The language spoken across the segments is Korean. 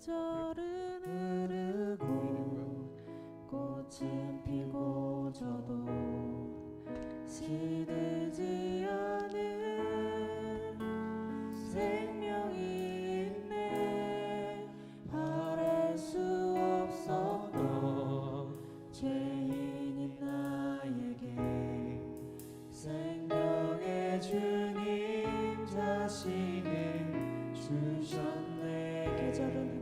계절은 흐르고 꽃은 피고 저도 시들지 않은 생명이 있네. 바랄 수 없었던 죄인인 나에게 생명의 주님 자신을 주셨네. 계절은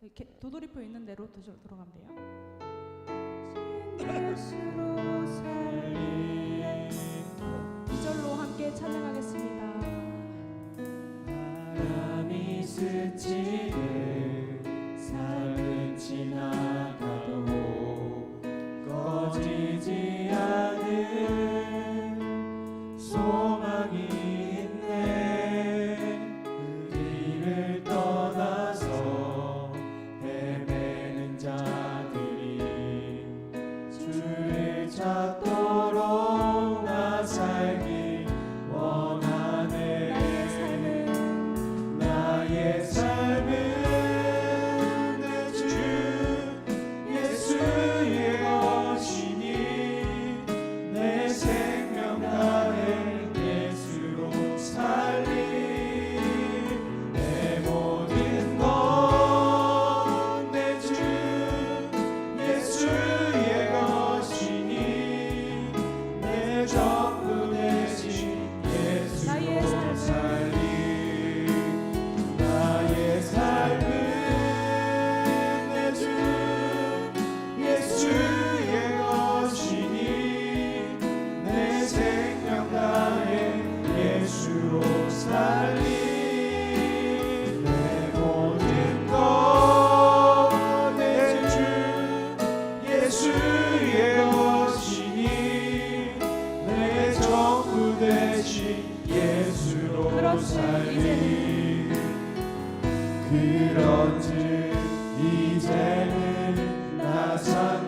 이렇게 도돌이표 있는 대로 들어가면 돼요. 이절로 함께 찬양하겠습니다.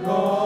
Lord.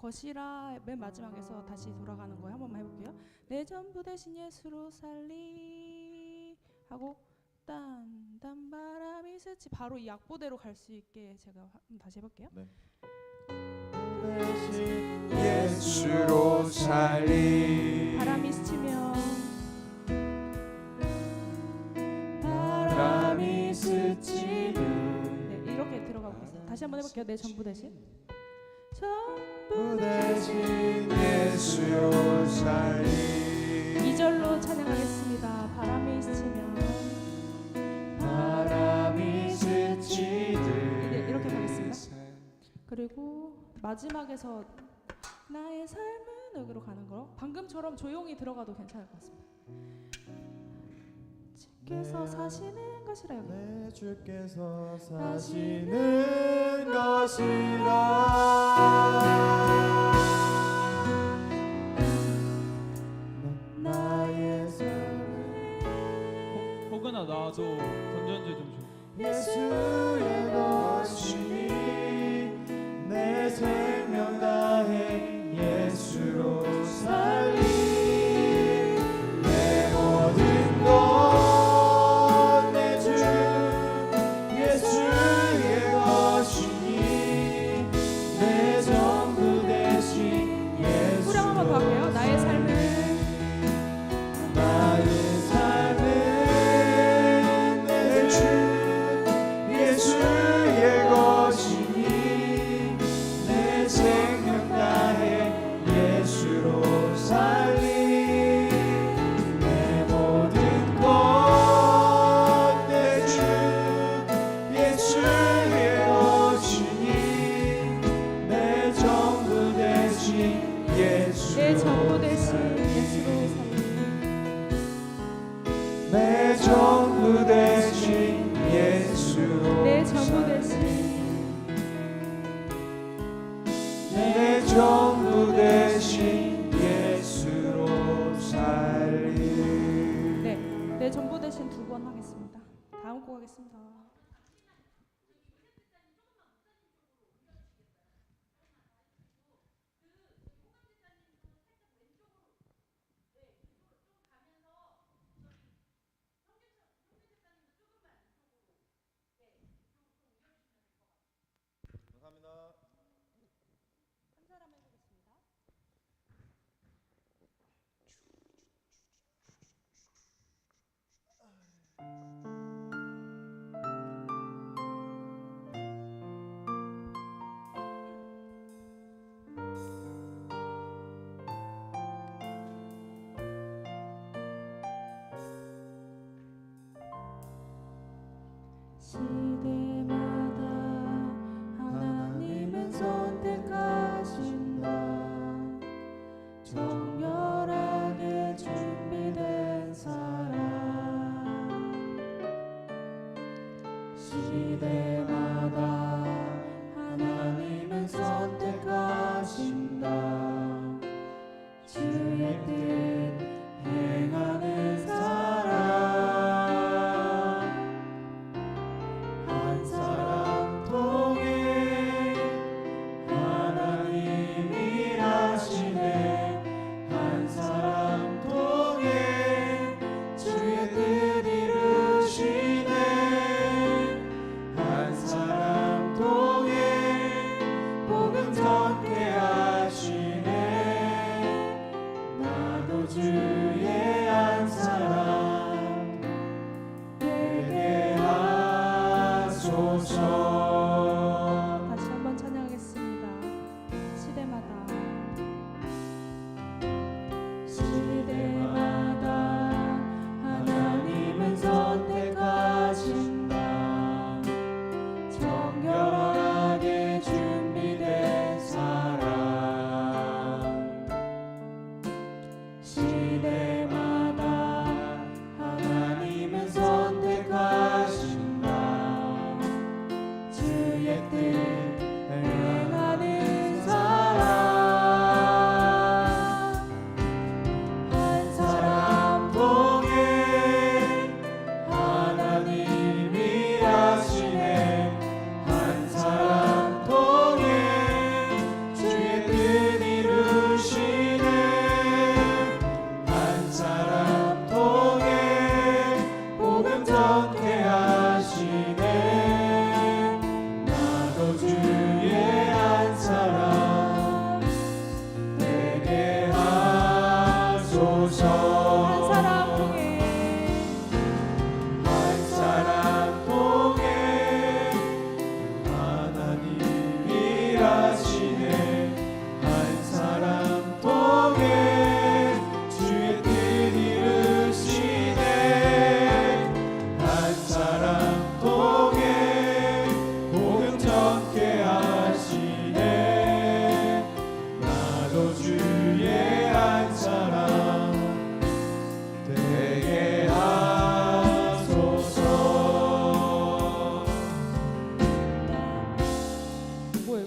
어, 거시라 맨 마지막에서 다시 돌아가는 거예요. 한 번만 해볼게요. 내 전부 대신 예수로 살리 하고 딴딴 바람이 스치 바로 이 악보대로 갈 수 있게 제가 다시 해볼게요. 대신 예수로 살리 바람이 스치면 바람이 스치는 네 이렇게 들어가고 있어요. 다시 한번 해볼게요. 내 전부 대신 전부 부 대신 예수로 살리 2절로 찬양하겠습니다. 바람이 스치면 바람이 스치듯 네, 이렇게 가겠습니다. 그리고 마지막에서 나의 삶은 여기로 가는 거 방금처럼 조용히 들어가도 괜찮을 것 같습니다. 주께서 사시는 것이라 여기 내 주께서 사시는 것이라 나의 삶 혹여나 나도 건전지 좀 줘. 예수의 것이 하겠습니다. 시대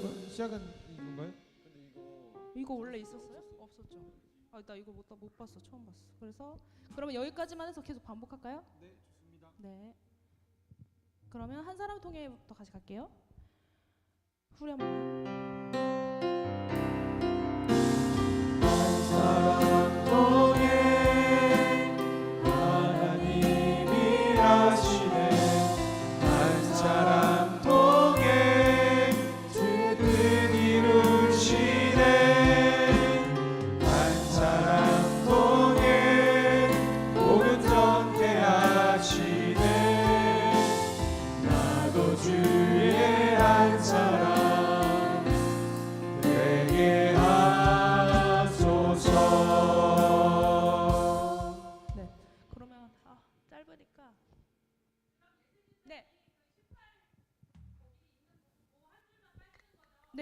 이거? 시작은 이건가요? 이거 원래 있었어요? 없었죠. 아, 나 이거 못, 못 봤어. 처음 봤어. 그래서 그러면 여기까지만 해서 계속 반복할까요? 네, 좋습니다. 네. 그러면 한 사람 통해부터 같이 갈게요. 후렴만. 한 사람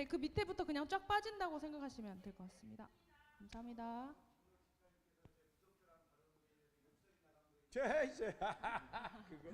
네, 그 밑에부터 그냥 쫙 빠진다고 생각하시면 될 것 같습니다. 감사합니다. 제 이제 그거